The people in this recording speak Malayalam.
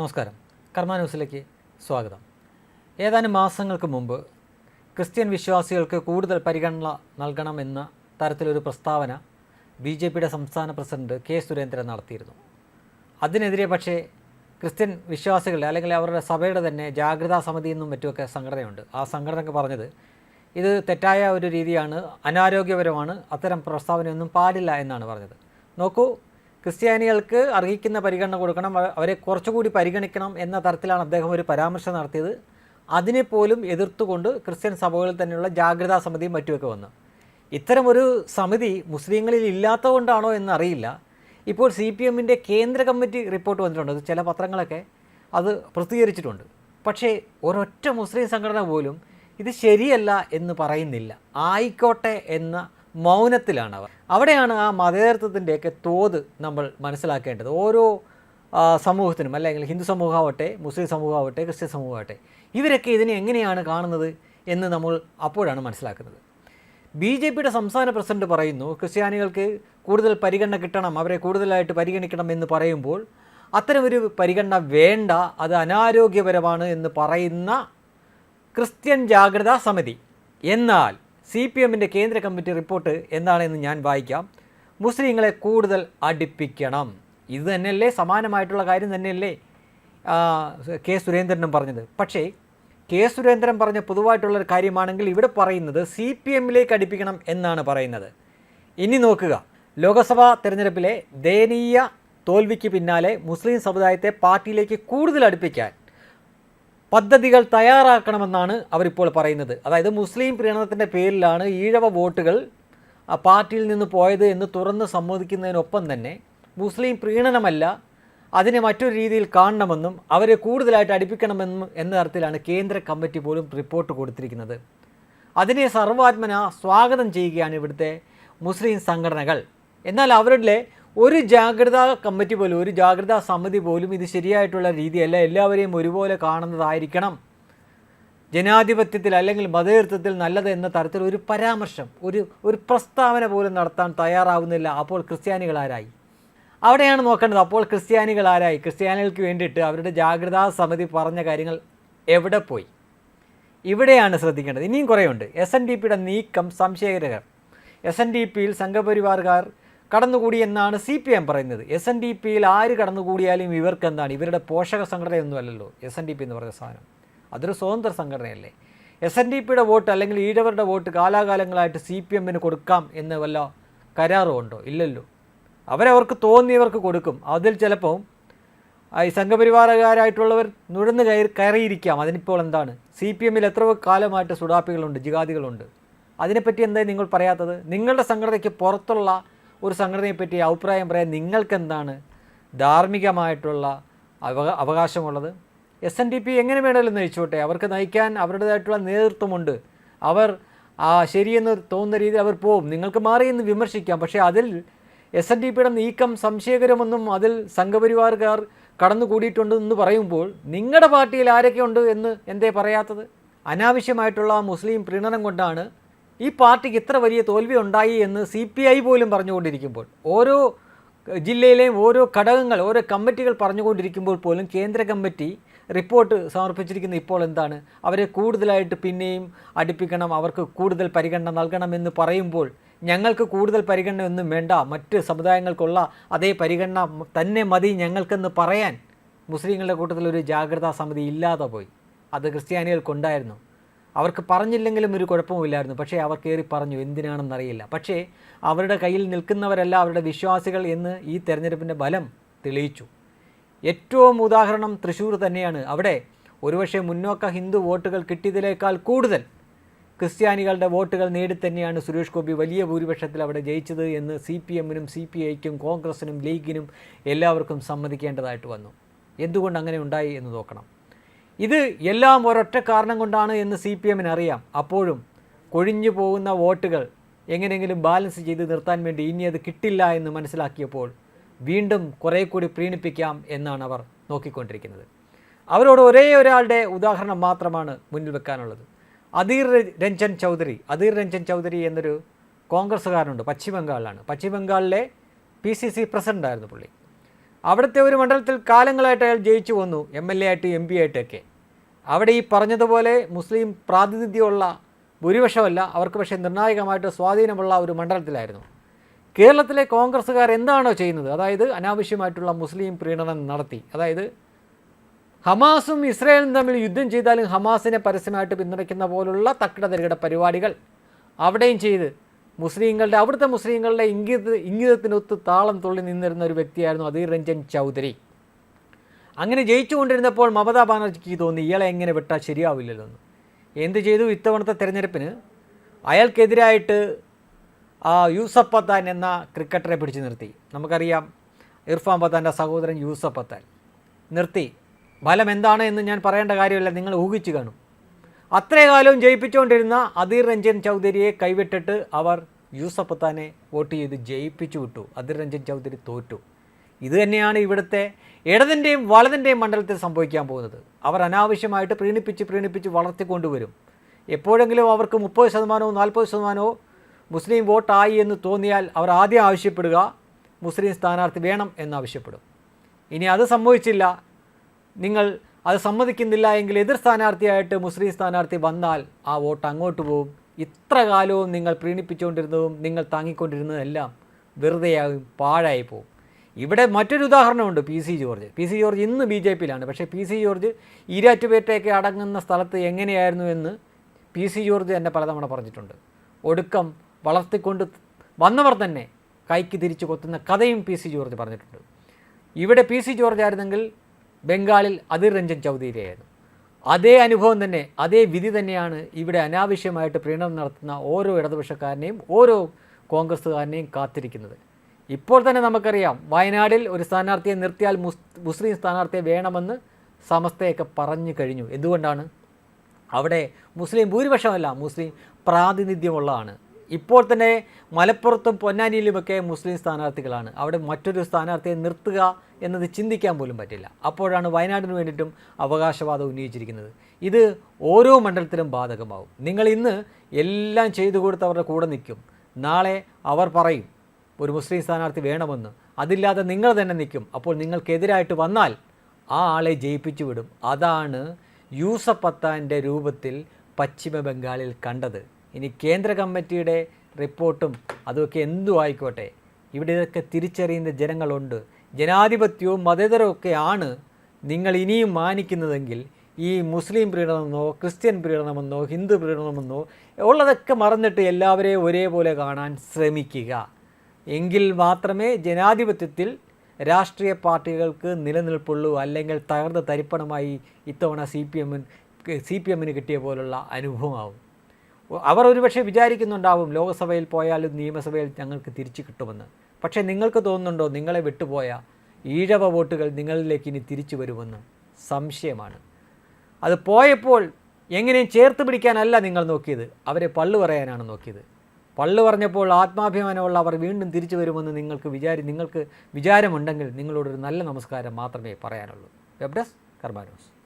നമസ്കാരം. കർമ്മ ന്യൂസിലേക്ക് സ്വാഗതം. ഏതാനും മാസങ്ങൾക്ക് മുമ്പ് ക്രിസ്ത്യൻ വിശ്വാസികൾക്ക് കൂടുതൽ പരിഗണന നൽകണമെന്ന തരത്തിലൊരു പ്രസ്താവന ബി ജെ പിയുടെ സംസ്ഥാന പ്രസിഡന്റ് കെ സുരേന്ദ്രൻ നടത്തിയിരുന്നു. അതിനെതിരെ പക്ഷേ ക്രിസ്ത്യൻ വിശ്വാസികൾ അല്ലെങ്കിൽ അവരുടെ സഭയുടെ തന്നെ ജാഗ്രതാ സമിതി എന്നും മറ്റുമൊക്കെ സംഘടനയുണ്ട്. ആ സംഘടനയൊക്കെ പറഞ്ഞത് ഇത് തെറ്റായ ഒരു രീതിയാണ് അനാരോഗ്യപരമാണ് അത്തരം പ്രസ്താവനയൊന്നും പാടില്ല എന്നാണ് പറഞ്ഞത്. നോക്കൂ ക്രിസ്ത്യാനികൾക്ക് അർഹിക്കുന്ന പരിഗണന കൊടുക്കണം അവരെ കുറച്ചുകൂടി പരിഗണിക്കണം എന്ന തരത്തിലാണ് അദ്ദേഹം ഒരു പരാമർശം നടത്തിയത്. അതിനെ പോലും എതിർത്തുകൊണ്ട് ക്രിസ്ത്യൻ സഭകളിൽ തന്നെയുള്ള ജാഗ്രതാ സമിതിയും മറ്റുമൊക്കെ വന്നു. ഇത്തരമൊരു സമിതി മുസ്ലിങ്ങളിൽ ഇല്ലാത്തതുകൊണ്ടാണോ എന്നറിയില്ല. ഇപ്പോൾ സി പി എമ്മിന്റെ കേന്ദ്ര കമ്മിറ്റി റിപ്പോർട്ട് വന്നിട്ടുണ്ട്. ചില പത്രങ്ങളൊക്കെ അത് പ്രസിദ്ധീകരിച്ചിട്ടുണ്ട്. പക്ഷേ ഒരൊറ്റ മുസ്ലിം സംഘടന പോലും ഇത് ശരിയല്ല എന്ന് പറയുന്നില്ല. ആയിക്കോട്ടെ എന്ന മൗനത്തിലാണ് അവർ അവിടെയാണ് ആ മതേതരത്വത്തിന്റെയൊക്കെ തോത് നമ്മൾ മനസ്സിലാക്കേണ്ടത്. ഓരോ സമൂഹത്തിനും അല്ലെങ്കിൽ ഹിന്ദു സമൂഹമാവട്ടെ മുസ്ലിം സമൂഹമാവട്ടെ ക്രിസ്ത്യൻ സമൂഹമാവട്ടെ ഇവരൊക്കെ ഇതിനെ എങ്ങനെയാണ് കാണുന്നത് എന്ന് നമ്മൾ അപ്പോഴാണ് മനസ്സിലാക്കുന്നത്. ബി ജെ പിയുടെ സംസ്ഥാന പ്രസിഡന്റ് പറയുന്നു ക്രിസ്ത്യാനികൾക്ക് കൂടുതൽ പരിഗണന കിട്ടണം അവരെ കൂടുതലായിട്ട് പരിഗണിക്കണം എന്ന് പറയുമ്പോൾ അത്തരമൊരു പരിഗണന വേണ്ട അത് അനാരോഗ്യപരമാണ് എന്ന് പറയുന്ന ക്രിസ്ത്യൻ ജാഗ്രതാ സമിതി. എന്നാൽ സി പി എമ്മിന്റെ കേന്ദ്ര കമ്മിറ്റി റിപ്പോർട്ട് എന്താണെന്ന് ഞാൻ വായിക്കാം. മുസ്ലിങ്ങളെ കൂടുതൽ അടുപ്പിക്കണം. ഇത് തന്നെയല്ലേ? സമാനമായിട്ടുള്ള കാര്യം തന്നെയല്ലേ? കെ സുരേന്ദ്രനും പറഞ്ഞത്. പക്ഷേ കെ സുരേന്ദ്രൻ പറഞ്ഞ പൊതുവായിട്ടുള്ളൊരു കാര്യമാണെങ്കിൽ ഇവിടെ പറയുന്നത് സി പി എമ്മിലേക്ക് അടുപ്പിക്കണം എന്നാണ് പറയുന്നത്. ഇനി നോക്കുക. ലോക്സഭാ തെരഞ്ഞെടുപ്പിലെ ദയനീയ തോൽവിക്ക് പിന്നാലെ മുസ്ലിം സമുദായത്തെ പാർട്ടിയിലേക്ക് കൂടുതൽ അടുപ്പിക്കാൻ പദ്ധതികൾ തയ്യാറാക്കണമെന്നാണ് അവരിപ്പോൾ പറയുന്നത്. അതായത് മുസ്ലിം പ്രീണനത്തിന്റെ പേരിലാണ് ഈഴവ വോട്ടുകൾ പാർട്ടിയിൽ നിന്ന് പോയത് എന്ന് തുറന്ന് സമ്മതിക്കുന്നതിനൊപ്പം തന്നെ മുസ്ലിം പ്രീണനമല്ല അതിനെ മറ്റൊരു രീതിയിൽ കാണണമെന്നും അവരെ കൂടുതലായിട്ട് അടുപ്പിക്കണമെന്നും എന്ന തരത്തിലാണ് കേന്ദ്ര കമ്മിറ്റി പോലും റിപ്പോർട്ട് കൊടുത്തിരിക്കുന്നത്. അതിനെ സർവാത്മന സ്വാഗതം ചെയ്യുകയാണ് ഇവിടുത്തെ മുസ്ലിം സംഘടനകൾ. എന്നാൽ അവരുടെ ഒരു ജാഗ്രതാ കമ്മിറ്റി പോലും ഒരു ജാഗ്രതാ സമിതി പോലും ഇത് ശരിയായിട്ടുള്ള രീതിയല്ല. എല്ലാവരെയും ഒരുപോലെ കാണുന്നതായിരിക്കണം. ജനാധിപത്യത്തിൽ അല്ലെങ്കിൽ മതേതൃത്വത്തിൽ നല്ലത് എന്ന തരത്തിൽ ഒരു പരാമർശം ഒരു ഒരു പ്രസ്താവന പോലും നടത്താൻ തയ്യാറാവുന്നില്ല. അപ്പോൾ ക്രിസ്ത്യാനികൾ ആരായി? അവിടെയാണ് നോക്കേണ്ടത്. അപ്പോൾ ക്രിസ്ത്യാനികൾ ആരായി? ക്രിസ്ത്യാനികൾക്ക് വേണ്ടിയിട്ട് അവരുടെ ജാഗ്രതാ സമിതി പറഞ്ഞ കാര്യങ്ങൾ എവിടെ പോയി? ഇവിടെയാണ് ശ്രദ്ധിക്കേണ്ടത്. ഇനിയും കുറേയുണ്ട്. എസ് എൻ ഡി പിയുടെ നീക്കം സംശയകരകർ എസ് എൻ ഡി പിയിൽ സംഘപരിവാറുകാർ കടന്നുകൂടി എന്നാണ് സി പി എം പറയുന്നത്. എസ് എൻ ഡി പിയിൽ ആര് കടന്നുകൂടിയാലും ഇവർക്ക് എന്താണ് ഇവരുടെ പോഷക സംഘടനയൊന്നുമല്ലല്ലോ എസ് എൻ ഡി പി എന്ന് പറഞ്ഞ സാധനം. അതൊരു സ്വതന്ത്ര സംഘടനയല്ലേ. എസ് എൻ ഡി പിയുടെ വോട്ട് അല്ലെങ്കിൽ ഈഴവരുടെ വോട്ട് കാലാകാലങ്ങളായിട്ട് സി പി എമ്മിന് കൊടുക്കാം എന്ന് വല്ല കരാറും ഉണ്ടോ? ഇല്ലല്ലോ. അവരവർക്ക് തോന്നിയവർക്ക് കൊടുക്കും. അതിൽ ചിലപ്പോൾ ഈ സംഘപരിവാരകാരായിട്ടുള്ളവർ നുഴന്ന് കയറി കയറിയിരിക്കാം. അതിനിപ്പോൾ എന്താണ്? സി പി എമ്മിൽ എത്ര കാലമായിട്ട് സുഡാപ്പികളുണ്ട് ജിഹാദികളുണ്ട് അതിനെപ്പറ്റി എന്താ നിങ്ങൾ പറയാത്തത്? നിങ്ങളുടെ സംഘടനയ്ക്ക് പുറത്തുള്ള ഒരു സംഘടനയെപ്പറ്റി അഭിപ്രായം പറയാൻ നിങ്ങൾക്കെന്താണ് ധാർമ്മികമായിട്ടുള്ള അവകാ അവകാശമുള്ളത്? എസ് എൻ ഡി പി എങ്ങനെ വേണമെങ്കിലും നയിച്ചോട്ടെ. അവർക്ക് നയിക്കാൻ അവരുടേതായിട്ടുള്ള നേതൃത്വമുണ്ട്. അവർ ആ ശരിയെന്ന് തോന്നുന്ന രീതിയിൽ അവർ പോവും. നിങ്ങൾക്ക് മാറി എന്ന് വിമർശിക്കാം. പക്ഷേ അതിൽ എസ് എൻ ഡി പിയുടെ നീക്കം സംശയകരമെന്നും അതിൽ സംഘപരിവാറുകാർ കടന്നുകൂടിയിട്ടുണ്ടെന്ന് പറയുമ്പോൾ നിങ്ങളുടെ പാർട്ടിയിൽ ആരൊക്കെ ഉണ്ട് എന്ന് എന്തേ പറയാത്തത്? അനാവശ്യമായിട്ടുള്ള മുസ്ലിം പ്രീണനം കൊണ്ടാണ് ഈ പാർട്ടിക്ക് ഇത്ര വലിയ തോൽവി ഉണ്ടായി എന്ന് സി പി ഐ പോലും പറഞ്ഞുകൊണ്ടിരിക്കുമ്പോൾ ഓരോ ജില്ലയിലെയും ഓരോ ഘടകങ്ങൾ ഓരോ കമ്മിറ്റികൾ പറഞ്ഞുകൊണ്ടിരിക്കുമ്പോൾ പോലും കേന്ദ്ര കമ്മിറ്റി റിപ്പോർട്ട് സമർപ്പിച്ചിരിക്കുന്ന ഇപ്പോൾ എന്താണ്? അവരെ കൂടുതലായിട്ട് പിന്നെയും അടുപ്പിക്കണം അവർക്ക് കൂടുതൽ പരിഗണന നൽകണമെന്ന് പറയുമ്പോൾ ഞങ്ങൾക്ക് കൂടുതൽ പരിഗണന ഒന്നും വേണ്ട മറ്റ് സമുദായങ്ങൾക്കുള്ള അതേ പരിഗണന തന്നെ മതി ഞങ്ങൾക്കെന്ന് പറയാൻ മുസ്ലിങ്ങളുടെ കൂട്ടത്തിൽ ഒരു ജാഗ്രതാ സമിതി ഇല്ലാതെ പോയി. അത് ക്രിസ്ത്യാനികൾക്കുണ്ടായിരുന്നു. അവർക്ക് പറഞ്ഞില്ലെങ്കിലും ഒരു കുഴപ്പമില്ലായിരുന്നു പക്ഷേ അവർ കയറി പറഞ്ഞു എന്തിനാണെന്നറിയില്ല പക്ഷേ അവരുടെ കയ്യിൽ നിൽക്കുന്നവരല്ല അവരുടെ വിശ്വാസികൾ എന്ന് ഈ തെരഞ്ഞെടുപ്പിന്റെ ബലം തെളിയിച്ചു. ഏറ്റവും ഉദാഹരണം തൃശ്ശൂർ തന്നെയാണ്. അവിടെ ഒരുപക്ഷെ മുന്നോക്ക ഹിന്ദു വോട്ടുകൾ കിട്ടിയതിനേക്കാൾ കൂടുതൽ ക്രിസ്ത്യാനികളുടെ വോട്ടുകൾ നേടി തന്നെയാണ് സുരേഷ് ഗോപി വലിയ ഭൂരിപക്ഷത്തിൽ അവിടെ ജയിച്ചത് എന്ന് സി പി എമ്മിനും സി പി ഐക്കും കോൺഗ്രസിനും ലീഗിനും എല്ലാവർക്കും സമ്മതിക്കേണ്ടതായിട്ട് വന്നു. എന്തുകൊണ്ട് അങ്ങനെ ഉണ്ടായി എന്ന് നോക്കണം. ഇത് എല്ലാം ഒരൊറ്റ കാരണം കൊണ്ടാണ് എന്ന് സി പി എമ്മിന് അറിയാം അപ്പോഴും കൊഴിഞ്ഞു പോകുന്ന വോട്ടുകൾ എങ്ങനെയെങ്കിലും ബാലൻസ് ചെയ്ത് നിർത്താൻ വേണ്ടി ഇനി അത് കിട്ടില്ല എന്ന് മനസ്സിലാക്കിയപ്പോൾ വീണ്ടും കുറേ കൂടി പ്രീണിപ്പിക്കാം എന്നാണ് അവർ നോക്കിക്കൊണ്ടിരിക്കുന്നത്. അവരോട് ഒരേ ഒരാളുടെ ഉദാഹരണം മാത്രമാണ് മുന്നിൽ വെക്കാനുള്ളത്. അധീർ രഞ്ജൻ ചൗധരി. അധീർ രഞ്ജൻ ചൗധരി എന്നൊരു കോൺഗ്രസ്സുകാരനുണ്ട് പശ്ചിമ ബംഗാളിലാണ് പശ്ചിമ ബംഗാളിലെ പി സി സി പ്രസിഡന്റായിരുന്നു പുള്ളി. അവിടുത്തെ ഒരു മണ്ഡലത്തിൽ കാലങ്ങളായിട്ട് അയാൾ ജയിച്ചു വന്നു എം എൽ എ ആയിട്ട് എം പി ആയിട്ടൊക്കെ അവിടെ ഈ പറഞ്ഞതുപോലെ മുസ്ലിം പ്രാതിനിധ്യമുള്ള ഭൂരിപക്ഷമല്ല അവർക്ക് പക്ഷേ നിർണായകമായിട്ട് സ്വാധീനമുള്ള ഒരു മണ്ഡലത്തിലായിരുന്നു. കേരളത്തിലെ കോൺഗ്രസ്സുകാർ എന്താണോ ചെയ്യുന്നത്? അതായത് അനാവശ്യമായിട്ടുള്ള മുസ്ലിം പ്രീണനം നടത്തി. അതായത് ഹമാസും ഇസ്രായേലും തമ്മിൽ യുദ്ധം ചെയ്താലും ഹമാസിനെ പരസ്യമായിട്ട് പിന്തുണയ്ക്കുന്ന പോലുള്ള തക്കിട തരികിട പരിപാടികൾ അവിടെയും ചെയ്ത് മുസ്ലിങ്ങളുടെ അവിടുത്തെ മുസ്ലിങ്ങളുടെ ഇംഗിത ഇംഗിതത്തിനൊത്ത് താളം തുള്ളി നിന്നിരുന്ന ഒരു വ്യക്തിയായിരുന്നു അധീർ രഞ്ജൻ ചൗധരി. അങ്ങനെ ജയിച്ചുകൊണ്ടിരുന്നപ്പോൾ മമതാ ബാനർജിക്ക് തോന്നി ഇയാളെ എങ്ങനെ വിട്ടാൽ ശരിയാവില്ലല്ലോ എന്ന്. എന്ത് ചെയ്തു ഇത്തവണത്തെ തെരഞ്ഞെടുപ്പിന്? അയാൾക്കെതിരായിട്ട് യൂസഫ് പത്താൻ എന്ന ക്രിക്കറ്ററെ പിടിച്ചു നിർത്തി. നമുക്കറിയാം ഇർഫാൻ പത്താന്റെ സഹോദരൻ യൂസഫ് പത്താൻ. നിർത്തി. ഫലം എന്താണ് എന്ന് ഞാൻ പറയേണ്ട കാര്യമല്ല നിങ്ങൾ ഊഹിച്ചു കാണും. അത്രകാലവും ജയിപ്പിച്ചുകൊണ്ടിരുന്ന അധീർ രഞ്ജൻ ചൗധരിയെ കൈവിട്ടിട്ട് അവർ യൂസഫ് പത്താനെ വോട്ട് ചെയ്ത് ജയിപ്പിച്ചു വിട്ടു. അധീർ രഞ്ജൻ ചൗധരി തോറ്റു. ഇത് തന്നെയാണ് ഇവിടുത്തെ ഇടതിന്റെയും വലതിന്റെയും മണ്ഡലത്തിൽ സംഭവിക്കാൻ പോകുന്നത്. അവർ അനാവശ്യമായിട്ട് പ്രീണിപ്പിച്ച് പ്രീണിപ്പിച്ച് വളർത്തിക്കൊണ്ടുവരും എപ്പോഴെങ്കിലും അവർക്ക് മുപ്പത് ശതമാനമോ നാൽപ്പത് ശതമാനമോ മുസ്ലിം വോട്ടായി എന്ന് തോന്നിയാൽ അവർ ആദ്യം ആവശ്യപ്പെടുക മുസ്ലിം സ്ഥാനാർത്ഥി വേണം എന്നാവശ്യപ്പെടും ഇനി അത് സംഭവിച്ചില്ല. നിങ്ങൾ അത് സമ്മതിക്കുന്നില്ല എങ്കിൽ എതിർ സ്ഥാനാർത്ഥിയായിട്ട് മുസ്ലിം സ്ഥാനാർത്ഥി വന്നാൽ ആ വോട്ട് അങ്ങോട്ട് പോകും. ഇത്ര കാലവും നിങ്ങൾ പ്രീണിപ്പിച്ചുകൊണ്ടിരുന്നതും നിങ്ങൾ താങ്ങിക്കൊണ്ടിരുന്നതെല്ലാം വെറുതെയാകും പാഴായി പോകും. ഇവിടെ മറ്റൊരു ഉദാഹരണമുണ്ട് P C George. P C George ഇന്ന് ബി ജെ പിയിലാണ്. പക്ഷേ പി സി ജോർജ് ഈരാറ്റുപേട്ടയൊക്കെ അടങ്ങുന്ന സ്ഥലത്ത് എങ്ങനെയായിരുന്നു എന്ന് പി സി ജോർജ് എന്നെ പലതവണ പറഞ്ഞിട്ടുണ്ട്. ഒടുക്കം വളർത്തിക്കൊണ്ട് വന്നവർ തന്നെ കൈക്ക് തിരിച്ചു കൊത്തുന്ന കഥയും പി സി ജോർജ് പറഞ്ഞിട്ടുണ്ട്. ഇവിടെ പി സി ജോർജ് ആയിരുന്നെങ്കിൽ ബംഗാളിൽ അതിർ രഞ്ജൻ ചൗധരിയായിരുന്നു അതേ അനുഭവം തന്നെ അതേ വിധി തന്നെയാണ് ഇവിടെ അനാവശ്യമായിട്ട് പ്രീണനം നടത്തുന്ന ഓരോ ഇടതുപക്ഷക്കാരനെയും ഓരോ കോൺഗ്രസ്സുകാരനെയും കാത്തിരിക്കുന്നത്. ഇപ്പോൾ തന്നെ നമുക്കറിയാം വയനാടിൽ ഒരു സ്ഥാനാർത്ഥിയെ നിർത്തിയാൽ മുസ് മുസ്ലിം സ്ഥാനാർത്ഥിയെ വേണമെന്ന് സമസ്തയൊക്കെ പറഞ്ഞു കഴിഞ്ഞു. എന്തുകൊണ്ടാണ്? അവിടെ മുസ്ലിം ഭൂരിപക്ഷമല്ല മുസ്ലിം പ്രാതിനിധ്യമുള്ളതാണ്. ഇപ്പോൾ തന്നെ മലപ്പുറത്തും പൊന്നാനിയിലുമൊക്കെ മുസ്ലിം സ്ഥാനാർത്ഥികളാണ്. അവിടെ മറ്റൊരു സ്ഥാനാർത്ഥിയെ നിർത്തുക എന്നത് ചിന്തിക്കാൻ പോലും പറ്റില്ല. അപ്പോഴാണ് വയനാടിന് വേണ്ടിയിട്ടും അവകാശവാദം ഉന്നയിച്ചിരിക്കുന്നത്. ഇത് ഓരോ മണ്ഡലത്തിലും ബാധകമാവും. നിങ്ങൾ ഇന്ന് എല്ലാം ചെയ്തു കൊടുത്ത് അവരുടെ കൂടെ നിൽക്കും. നാളെ അവർ പറയും ഒരു മുസ്ലിം സ്ഥാനാർത്ഥി വേണമെന്ന്. അതില്ലാതെ നിങ്ങൾ തന്നെ നിൽക്കും. അപ്പോൾ നിങ്ങൾക്കെതിരായിട്ട് വന്നാൽ ആ ആളെ ജയിപ്പിച്ചു വിടും. അതാണ് യൂസഫ് പത്താന്റെ രൂപത്തിൽ പശ്ചിമ ബംഗാളിൽ കണ്ടത്. ഇനി കേന്ദ്ര കമ്മിറ്റിയുടെ റിപ്പോർട്ടും അതൊക്കെ എന്തു ആയിക്കോട്ടെ. ഇവിടെ ഇതൊക്കെ തിരിച്ചറിയുന്ന ജനങ്ങളുണ്ട്. ജനാധിപത്യവും മതേതരവും ആണ് നിങ്ങൾ ഇനിയും മാനിക്കുന്നതെങ്കിൽ ഈ മുസ്ലിം പ്രീണനമെന്നോ ക്രിസ്ത്യൻ പ്രീണനമെന്നോ ഹിന്ദു പ്രീണനമെന്നോ ഉള്ളതൊക്കെ മറന്നിട്ട് എല്ലാവരെയും ഒരേപോലെ കാണാൻ ശ്രമിക്കുക. എങ്കിൽ മാത്രമേ ജനാധിപത്യത്തിൽ രാഷ്ട്രീയ പാർട്ടികൾക്ക് നിലനിൽപ്പുള്ളൂ അല്ലെങ്കിൽ തകർന്ന തരിപ്പണമായി ഇത്തവണ സി പി എമ്മിന് സി പി എമ്മിന് കിട്ടിയ പോലുള്ള അനുഭവമാവും. അവർ ഒരുപക്ഷെ വിചാരിക്കുന്നുണ്ടാവും ലോകസഭയിൽ പോയാലും നിയമസഭയിൽ ഞങ്ങൾക്ക് തിരിച്ചു കിട്ടുമെന്ന്. പക്ഷേ നിങ്ങൾക്ക് തോന്നുന്നുണ്ടോ നിങ്ങളെ വിട്ടുപോയ ഈഴവ വോട്ടുകൾ നിങ്ങളിലേക്ക് ഇനി തിരിച്ചു വരുമെന്ന്? സംശയമാണ്. അത് പോയപ്പോൾ എങ്ങനെയും ചേർത്ത് പിടിക്കാനല്ല നിങ്ങൾ നോക്കിയത്. അവരെ പള്ളു പറയാനാണ് നോക്കിയത്. പള്ളു പറഞ്ഞപ്പോൾ ആത്മാഭിമാനമുള്ള അവർ വീണ്ടും തിരിച്ചു വരുമെന്ന് നിങ്ങൾക്ക് വിചാരി നിങ്ങൾക്ക് വിചാരമുണ്ടെങ്കിൽ നിങ്ങളോടൊരു നല്ല നമസ്കാരം മാത്രമേ പറയാനുള്ളൂ. Web desk കർമാനോസ്